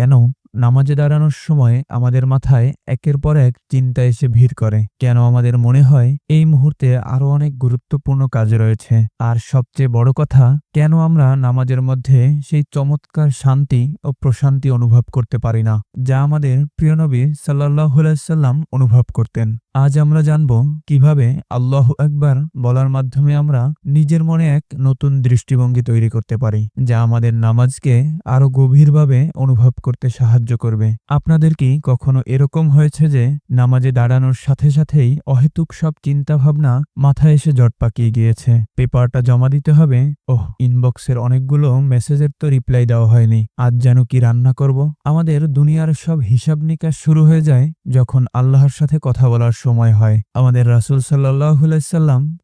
কেন নামাজে দাঁড়ানোর সময় আমাদের মাথায় একের পর এক চিন্তা এসে ভিড় করে। কেন আমাদের মনে হয় এই মুহূর্তে আরও অনেক গুরুত্বপূর্ণ কাজ রয়েছে। আর সবচেয়ে বড় কথা, কেন আমরা নামাজের মধ্যে সেই চমৎকার শান্তি ও প্রশান্তি অনুভব করতে পারি না, যা আমাদের প্রিয় নবী অনুভব করতেন। আজ আমরা জানব কীভাবে আল্লাহ একবার বলার মাধ্যমে আমরা নিজের মনে এক নতুন দৃষ্টিভঙ্গি তৈরি করতে পারি, যা আমাদের নামাজকে আরও গভীরভাবে অনুভব করতে সাহায্য করবে। আপনাদের কি কখনো এরকম হয়েছে যে নামাজে দাঁড়ানোর সাথে সাথেই অহেতুক সব চিন্তাভাবনা মাথায় এসে জট পাকিয়ে গিয়েছে? পেপারটা জমা দিতে হবে। ওহ, ইনবক্সের অনেকগুলো মেসেজের তো রিপ্লাই দেওয়া হয়নি। আজ যেন কি রান্না করব? আমাদের দুনিয়ার সব হিসাব নিকাশ শুরু হয়ে যায় যখন আল্লাহর সাথে কথা বলার সময় হয়। আমাদের রাসুল সাল্লাহ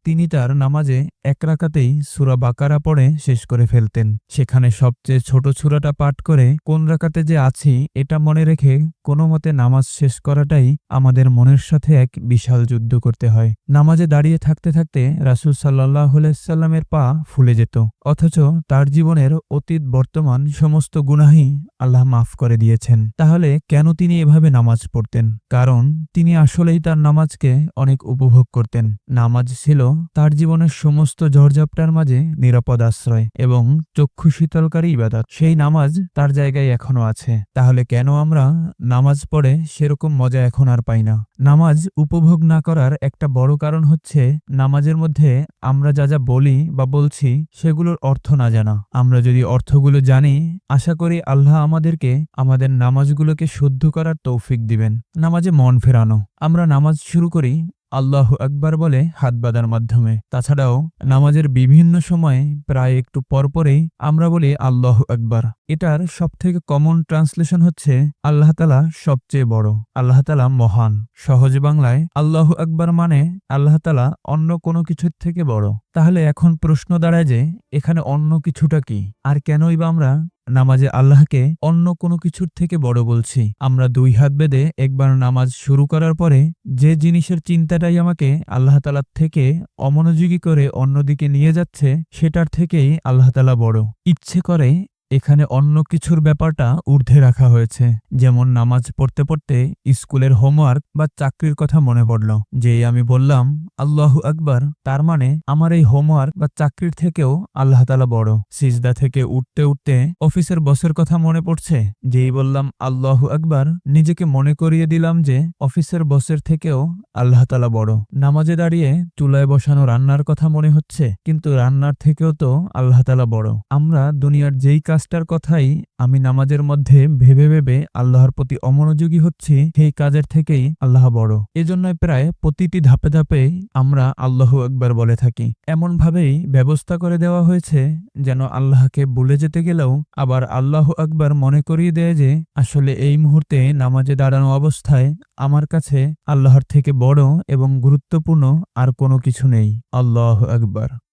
তিনি তার নামাজে এক রাকাতেই সুরা বাকারা পড়ে শেষ করে ফেলতেন। সেখানে সবচেয়ে ছোট সুরাটা পাঠ করে কোন রাকাতে যে আছি এটা মনে রেখে কোনো মতে নামাজ শেষ করাটাই আমাদের মনের সাথে এক বিশাল যুদ্ধ করতে হয়। নামাজে দাঁড়িয়ে থাকতে থাকতে রাসুল সাল্লাহ সাল্লামের পা ফুলে যেত, অথচ তার জীবনের অতীত বর্তমান সমস্ত গুনাহি আল্লাহ মাফ করে দিয়েছেন। তাহলে কেন তিনি এভাবে নামাজ পড়তেন? কারণ তিনি আসলেই তার নামাজকে অনেক উপভোগ করতেন। নামাজ ছিল তার জীবনের সমস্ত ঝড়ঝাপটার মাঝে নিরাপদ আশ্রয় এবং চক্ষু শীতলকারী ইবাদত। সেই নামাজ তার জায়গায় এখনও আছে। তাহলে কেন আমরা নামাজ পড়ে সেরকম মজা এখন আর পাই না? নামাজ উপভোগ না করার একটা বড় কারণ হচ্ছে নামাজের মধ্যে আমরা যা যা বলি বা বলছি সেগুলোর অর্থ না জানা। আমরা যদি অর্থগুলো জানি, আশা করি আল্লাহ আমাদেরকে, আমাদের নামাজগুলোকে শুদ্ধ করার তৌফিক দিবেন। নামাজে মন ফেরানো। আমরা নামাজ শুরু করি আল্লাহ আকবার বলে হাত বাঁধার মাধ্যমে। তাছাড়াও নামাজের বিভিন্ন সময়ে প্রায় একটু পরপরেই আমরা বলি আল্লাহ আকবার। এটার সবথেকে কমন ট্রান্সলেশন হচ্ছে আল্লাহ তালা সবচেয়ে বড়, আল্লাহ তালা মহান। সহজ বাংলায় আল্লাহ আকবার মানে আল্লাহ তালা অন্য কোনো কিছুর থেকে বড়। তাহলে এখন প্রশ্ন দাঁড়ায় যে এখানে অন্য কিছুটা কি? আর কেনই বা আমরা নামাজে আল্লাহকে অন্য কোনো কিছুর থেকে বড় বলছি। আমরা দুই হাত বেঁধে একবার নামাজ শুরু করার পরে যে জিনিসের চিন্তাটাই আমাকে আল্লাহ তালার থেকে অমনোযোগী করে অন্যদিকে নিয়ে যাচ্ছে, সেটার থেকেই আল্লাহ তালা বড়। ইচ্ছে করে এখানে অন্য কিছুর ব্যাপারটা ঊর্ধ্বে রাখা হয়েছে। যেমন নামাজ পড়তে পড়তে স্কুলের হোমওয়ার্ক বা চাকরির কথা মনে পড়ল যেই আমি বললাম, আল্লাহ আকবার তার মানে আমার এই হোমওয়ার্ক বা চাকরির থেকেও আল্লাহ তালা বড়। সিজদা থেকে উঠতে উঠতে অফিসের বসের কথা মনে পড়ছে, যেই বললাম, আল্লাহ আকবার নিজেকে মনে করিয়ে দিলাম যে অফিসের বসের থেকেও আল্লাহ তালা বড়। নামাজে দাঁড়িয়ে চুলায় বসানো রান্নার কথা মনে হচ্ছে, কিন্তু রান্নার থেকেও তো আল্লাহ তালা বড়। আমরা দুনিয়ার যেই কাজটার কথাই আমি নামাজের মধ্যে ভেবে ভেবে আল্লাহর প্রতি অমনোযোগী হচ্ছি, সেই কাজের থেকেই আল্লাহ বড়। এজন্যই প্রায় প্রতিটি ধাপে ধাপে আমরা আল্লাহ একবার বলে থাকি। এমন ভাবেই ব্যবস্থা করে দেওয়া হয়েছে যেন আল্লাহকে ভুলে যেতে গেলেও আবার আল্লাহ আকবার মনে করিয়ে দেয় যে, আসলে এই মুহূর্তে নামাজে দাঁড়ানো অবস্থায় আমার কাছে আল্লাহর থেকে বড় এবং গুরুত্বপূর্ণ আর কোনো কিছু নেই। আল্লাহ আকবার।